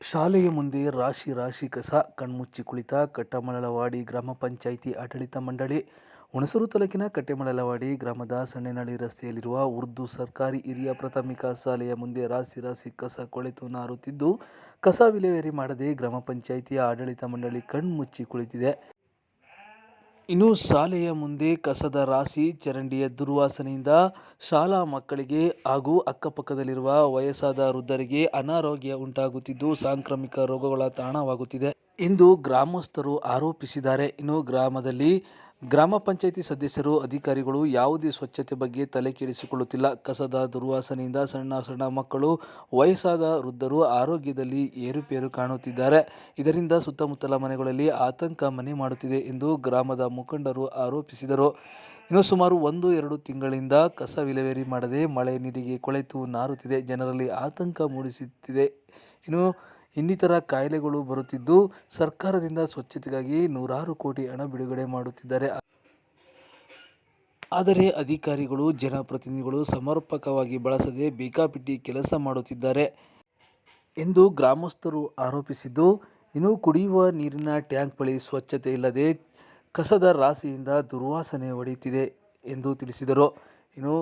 ಶಾಲೆಯ ಮುಂದೆ ರಾಶಿ ರಾಶಿ ಕಸ, ಕಣ್ಮುಚ್ಚಿ ಕುಳಿತ, ಕಟ್ಟಮಳಲವಾಡಿ ಗ್ರಾಮ ಪಂಚಾಯಿತಿ ಆಡಳಿತ ಮಂಡಳಿ, ಹುಣಸೂರು ತಾಲೂಕಿನ ಕಟ್ಟೆಮಳಲವಾಡಿ ಗ್ರಾಮದ ಸಣ್ಣನಳ್ಳಿ ರಸ್ತೆಯಲ್ಲಿರುವ ಉರ್ದು ಸರ್ಕಾರಿ ಹಿರಿಯ ಪ್ರಾಥಮಿಕ ಶಾಲೆಯ ಮುಂದೆ ರಾಶಿ ರಾಶಿ ಕಸ ಕೊಳೆತು ನಾರುತ್ತಿದ್ದು, ಕಸ ವಿಲೇವೇರಿ ಮಾಡದೆ ಗ್ರಾಮ ಪಂಚಾಯಿತಿ ಆಡಳಿತ ಮಂಡಳಿ ಕಣ್ಮುಚ್ಚಿ ಕುಳಿತಿದೆ. ಇನ್ನು ಶಾಲೆಯ ಮುಂದೆ ಕಸದ ರಾಶಿ, ಚರಂಡಿಯ ದುರ್ವಾಸನೆಯಿಂದ ಶಾಲಾ ಮಕ್ಕಳಿಗೆ ಹಾಗೂ ಅಕ್ಕಪಕ್ಕದಲ್ಲಿರುವ ವಯಸ್ಸಾದ ವೃದ್ಧರಿಗೆ ಅನಾರೋಗ್ಯ ಉಂಟಾಗುತ್ತಿದ್ದು ಸಾಂಕ್ರಾಮಿಕ ರೋಗಗಳ ತಾಣವಾಗುತ್ತಿದೆ ಎಂದು ಗ್ರಾಮಸ್ಥರು ಆರೋಪಿಸಿದ್ದಾರೆ. ಇನ್ನು ಗ್ರಾಮದಲ್ಲಿ ಗ್ರಾಮ ಪಂಚಾಯಿತಿ ಸದಸ್ಯರು, ಅಧಿಕಾರಿಗಳು ಯಾವುದೇ ಸ್ವಚ್ಛತೆ ಬಗ್ಗೆ ತಲೆ ಕೆಡಿಸಿಕೊಳ್ಳುತ್ತಿಲ್ಲ. ಕಸದ ದುರ್ವಾಸನೆಯಿಂದ ಸಣ್ಣ ಸಣ್ಣ ಮಕ್ಕಳು, ವಯಸ್ಸಾದ ವೃದ್ಧರು ಆರೋಗ್ಯದಲ್ಲಿ ಏರುಪೇರು ಕಾಣುತ್ತಿದ್ದಾರೆ. ಇದರಿಂದ ಸುತ್ತಮುತ್ತಲ ಮನೆಗಳಲ್ಲಿ ಆತಂಕ ಮನೆ ಮಾಡುತ್ತಿದೆ ಎಂದು ಗ್ರಾಮದ ಮುಖಂಡರು ಆರೋಪಿಸಿದರು. ಇನ್ನು ಸುಮಾರು ಒಂದು, ಎರಡು ತಿಂಗಳಿಂದ ಕಸ ವಿಲೇವಾರಿ ಮಾಡದೆ ಮಳೆ ನೀರಿಗೆ ಕೊಳೆತು ನಾರುತ್ತಿದೆ. ಜನರಲ್ಲಿ ಆತಂಕ ಮೂಡಿಸುತ್ತಿದೆ. ಇನ್ನು ಇನ್ನಿತರ ಕಾಯಿಲೆಗಳು ಬರುತ್ತಿದ್ದು, ಸರ್ಕಾರದಿಂದ ಸ್ವಚ್ಛತೆಗಾಗಿ ನೂರಾರು ಕೋಟಿ ಹಣ ಬಿಡುಗಡೆ ಮಾಡುತ್ತಿದ್ದಾರೆ. ಆದರೆ ಅಧಿಕಾರಿಗಳು, ಜನಪ್ರತಿನಿಧಿಗಳು ಸಮರ್ಪಕವಾಗಿ ಬಳಸದೆ ಬೇಕಾಬಿಟ್ಟಿ ಕೆಲಸ ಮಾಡುತ್ತಿದ್ದಾರೆ ಎಂದು ಗ್ರಾಮಸ್ಥರು ಆರೋಪಿಸಿದ್ದು, ಇನ್ನು ಕುಡಿಯುವ ನೀರಿನ ಟ್ಯಾಂಕ್ ಬಳಿ ಸ್ವಚ್ಛತೆ ಇಲ್ಲದೆ ಕಸದ ರಾಶಿಯಿಂದ ದುರ್ವಾಸನೆ ಹೊಡೆಯುತ್ತಿದೆ ಎಂದು ತಿಳಿಸಿದರು. ಇನ್ನು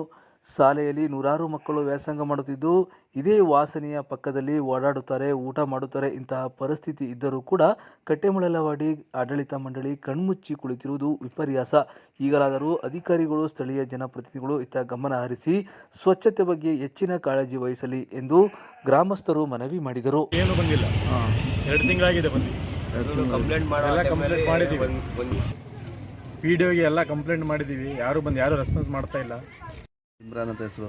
ಶಾಲೆಯಲ್ಲಿ ನೂರಾರು ಮಕ್ಕಳು ವ್ಯಾಸಂಗ ಮಾಡುತ್ತಿದ್ದು ಇದೇ ವಾಸನೆಯ ಪಕ್ಕದಲ್ಲಿ ಓಡಾಡುತ್ತಾರೆ ಊಟ ಮಾಡುತ್ತಾರೆ ಇಂತಹ ಪರಿಸ್ಥಿತಿ ಇದ್ದರೂ ಕೂಡ ಕಟ್ಟೆಮಳಲವಾಡಿ ಆಡಳಿತ ಮಂಡಳಿ ಕಣ್ಮುಚ್ಚಿ ಕುಳಿತಿರುವುದು ವಿಪರ್ಯಾಸ. ಈಗಲಾದರೂ ಅಧಿಕಾರಿಗಳು ಸ್ಥಳೀಯ ಜನಪ್ರತಿನಿಧಿಗಳು ಇತ್ತ ಗಮನ ಹರಿಸಿ ಸ್ವಚ್ಛತೆ ಬಗ್ಗೆ ಹೆಚ್ಚಿನ ಕಾಳಜಿ ವಹಿಸಲಿ ಎಂದು ಗ್ರಾಮಸ್ಥರು ಮನವಿ ಮಾಡಿದರು. ಏನು ಬಂದಿಲ್ಲ. ಎರಡು ತಿಂಗಳಾಗಿದೆ ಬಂದು. ಕಂಪ್ಲೇಂಟ್ ಎಲ್ಲ ಕಂಪ್ಲೇಂಟ್ ಮಾಡಿದ್ದೀವಿ. ಪಿ ಡಿ ಒಗೆ ಎಲ್ಲ ಕಂಪ್ಲೇಂಟ್ ಮಾಡಿದ್ದೀವಿ. ಯಾರು ಬಂದು ಯಾರು ರೆಸ್ಪಾನ್ಸ್ ಮಾಡ್ತಾ ಇಲ್ಲ. ಇಮ್ರಾನ್ ಅಂತ ಹೆಸರು.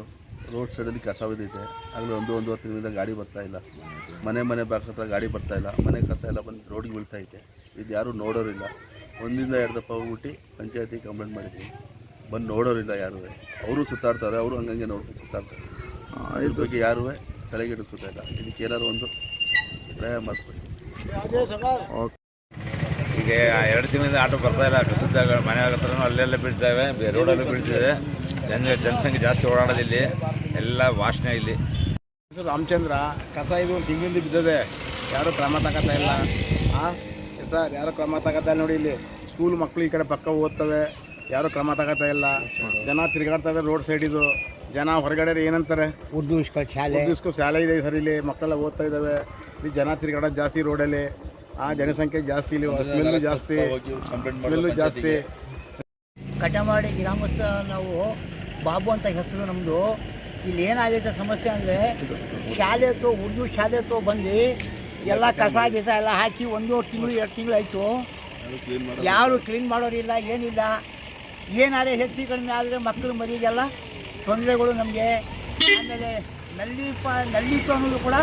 ರೋಡ್ ಸೈಡಲ್ಲಿ ಕಸ ಬಿದ್ದೈತೆ. ಆಗಲೇ ಒಂದು ಒಂದೂವರೆ ತಿಂಗಳಿಂದ ಗಾಡಿ ಬರ್ತಾ ಇಲ್ಲ. ಮನೆ ಮನೆ ಬಾಕ್ ಹತ್ರ ಗಾಡಿ ಬರ್ತಾ ಇಲ್ಲ. ಮನೆ ಕಸ ಎಲ್ಲ ಬಂದು ರೋಡ್ಗೆ ಬೀಳ್ತಾ ಇದೆ ಇದು ಯಾರೂ ನೋಡೋರಿಲ್ಲ. ಒಂದಿಂದ ಎರಡು ದಪ್ಪ ಹೋಗ್ಬಿಟ್ಟು ಪಂಚಾಯತಿಗೆ ಕಂಪ್ಲೇಂಟ್ ಮಾಡಿದ್ದೀವಿ ಬಂದು ನೋಡೋರಿಲ್ಲ ಯಾರು. ಅವರು ಸುತ್ತಾಡ್ತಾರೆ, ಅವರು ಹಂಗಂಗೆ ನೋಡ್ಕೊಂಡು ಸುತ್ತಾಡ್ತಾರೆ. ಇದ್ರ ಬಗ್ಗೆ ಯಾರೂ ತಲೆಗೆಡಿಸ್ಕೊತಾ ಇಲ್ಲ. ಇದಕ್ಕೆ ಏನಾದ್ರು ಒಂದು ಪ್ರಯಾಣ ಓಕೆ. ಈಗ ಎರಡು ತಿಂಗಳಿಂದ ಆಟೋ ಬರ್ತಾ ಇಲ್ಲ. ಕಸದ ಮನೆ ಹತ್ರನೂ ಅಲ್ಲೆಲ್ಲ ಬೀಳ್ತಾವೆ ರೋಡಲ್ಲೂ ಬೀಳ್ತಿದೆ. ಜನ ಜನಸಂಖ್ಯೆ ಜಾಸ್ತಿ ಓಡಾಡೋದಿಲ್ಲಿ ಎಲ್ಲ ವಾಸನೆ ಇಲ್ಲಿ. ರಾಮಚಂದ್ರ ಕಸ ಇದು ತಿಂಗಳಿಂದ ಬಿದ್ದದೆ. ಯಾರು ಕ್ರಮ ತಗೋತಾ ಇಲ್ಲ. ಹಾಂ ಸರ್ ಯಾರು ಕ್ರಮ ತಗೋತಾ ಇಲ್ಲ ನೋಡಿ ಇಲ್ಲಿ. ಸ್ಕೂಲ್ ಮಕ್ಕಳು ಈ ಕಡೆ ಪಕ್ಕ ಓದ್ತವೆ. ಯಾರು ಕ್ರಮ ತಗೋತಾ ಇಲ್ಲ. ಜನ ತಿರುಗಾಡ್ತವೆ ರೋಡ್ ಸೈಡ್ ಇದು. ಜನ ಹೊರಗಡೆ ಏನಂತಾರೆ? ಉರ್ದು ಶಾಲೆ. ಉರ್ದು ಸ್ಕೂಲ್ ಶಾಲೆ ಇದೆ ಸರ್ ಇಲ್ಲಿ. ಮಕ್ಕಳೆಲ್ಲ ಓದ್ತಾ ಇದ್ದಾವೆ ಇಲ್ಲಿ ಜನ ತಿರುಗಾಡೋದು ಜಾಸ್ತಿ ರೋಡಲ್ಲಿ ಆ ಜನಸಂಖ್ಯೆ ಜಾಸ್ತಿ ಇಲ್ಲಿ. ಸ್ಮೆಲ್ಲು ಜಾಸ್ತಿ. ಕಂಪ್ಲೇಂಟ್ ಸ್ಮೆಲ್ಲು ಜಾಸ್ತಿ. ಕಟಮಾಡಿ ಗ್ರಾಮಸ್ಥ ನಾವು ಬಾಬು ಅಂತ ಹೆಸರು ನಮ್ಮದು ಇಲ್ಲಿ ಏನಾಗೈತೆ ಸಮಸ್ಯೆ ಅಂದರೆ ಶಾಲೆ ತೋ ಉರ್ದು ಶಾಲೆ ಹತ್ತು ಬಂದು ಎಲ್ಲ ಕಸ ಗಿಸ ಎಲ್ಲ ಹಾಕಿ ಒಂದೂವರೆ ತಿಂಗಳು, ಎರಡು ತಿಂಗಳು ಆಯಿತು. ಯಾರು ಕ್ಲೀನ್ ಮಾಡೋರಿಲ್ಲ, ಏನಿಲ್ಲ. ಏನಾದ್ರೆ ಹೆಚ್ಚು ಕಡಿಮೆ ಆದರೆ ಮಕ್ಕಳು ಮರಿಗೆಲ್ಲ ತೊಂದರೆಗಳು ನಮಗೆ. ಆಮೇಲೆ ನಲ್ಲಿ ಪ ನಲ್ಲಿತ್ತು ಅನ್ನೋದು ಕೂಡ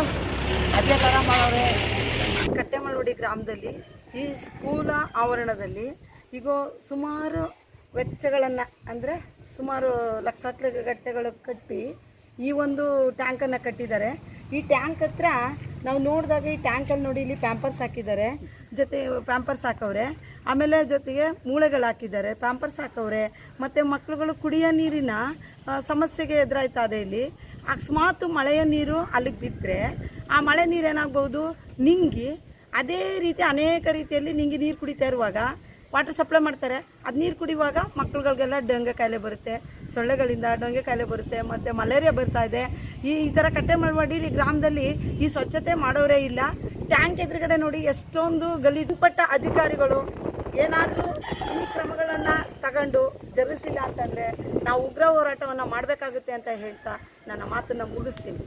ಅದೇ ಥರ ಮಾಡೋರೆ. ಕಟ್ಟೆಮಳವಡಿ ಗ್ರಾಮದಲ್ಲಿ ಈ ಸ್ಕೂಲ ಆವರಣದಲ್ಲಿ ಈಗ ಸುಮಾರು ವೆಚ್ಚಗಳನ್ನು ಅಂದರೆ ಸುಮಾರು ಲಕ್ಷಾಂತರ ಗಟ್ಟೆಗಳು ಕಟ್ಟಿ ಈ ಒಂದು ಟ್ಯಾಂಕನ್ನು ಕಟ್ಟಿದ್ದಾರೆ. ಈ ಟ್ಯಾಂಕ್ ಹತ್ರ ನಾವು ನೋಡಿದಾಗ ಈ ಟ್ಯಾಂಕಲ್ಲಿ ನೋಡಿ ಇಲ್ಲಿ ಪ್ಯಾಂಪರ್ಸ್ ಹಾಕಿದ್ದಾರೆ. ಜೊತೆ ಪ್ಯಾಂಪರ್ಸ್ ಹಾಕವ್ರೆ. ಆಮೇಲೆ ಜೊತೆಗೆ ಮೂಳೆಗಳು ಹಾಕಿದ್ದಾರೆ. ಪ್ಯಾಂಪರ್ಸ್ ಹಾಕವ್ರೆ. ಮತ್ತು ಮಕ್ಕಳುಗಳು ಕುಡಿಯೋ ನೀರಿನ ಸಮಸ್ಯೆಗೆ ಎದುರಾಯ್ತಾ ಅದೇ ಇಲ್ಲಿ. ಅಕಸ್ಮಾತ್ ಮಳೆಯ ನೀರು ಅಲ್ಲಿಗೆ ಬಿದ್ದರೆ ಆ ಮಳೆ ನೀರು ಏನಾಗ್ಬೋದು ನಿಂಗಿ. ಅದೇ ರೀತಿ ಅನೇಕ ರೀತಿಯಲ್ಲಿ ನಿಂಗೆ ನೀರು ಕುಡಿತಾ ಇರುವಾಗ ವಾಟರ್ ಸಪ್ಲೈ ಮಾಡ್ತಾರೆ. ಅದು ನೀರು ಕುಡಿಯುವಾಗ ಮಕ್ಕಳುಗಳಿಗೆಲ್ಲ ಡೊಂಗೆ ಕಾಯಿಲೆ ಬರುತ್ತೆ, ಸೊಳ್ಳೆಗಳಿಂದ ಡೊಂಗೆ ಕಾಯಿಲೆ ಬರುತ್ತೆ, ಮತ್ತು ಮಲೇರಿಯಾ ಬರ್ತಾ ಇದೆ. ಈ ಈ ಥರ ಕಟ್ಟೆ ಗ್ರಾಮದಲ್ಲಿ ಈ ಸ್ವಚ್ಛತೆ ಮಾಡೋರೇ ಇಲ್ಲ. ಟ್ಯಾಂಕ್ ಎದುರುಗಡೆ ನೋಡಿ ಎಷ್ಟೊಂದು ಗಲೀಜುಪಟ್ಟ ಅಧಿಕಾರಿಗಳು ಏನಾದರೂ ಈ ಕ್ರಮಗಳನ್ನು ತಗೊಂಡು ಜರುಗಿಸಿಲ್ಲ ಅಂತಂದರೆ ನಾವು ಉಗ್ರ ಹೋರಾಟವನ್ನು ಮಾಡಬೇಕಾಗುತ್ತೆ ಅಂತ ಹೇಳ್ತಾ ನನ್ನ ಮಾತನ್ನು ಮುಗಿಸ್ತೀನಿ.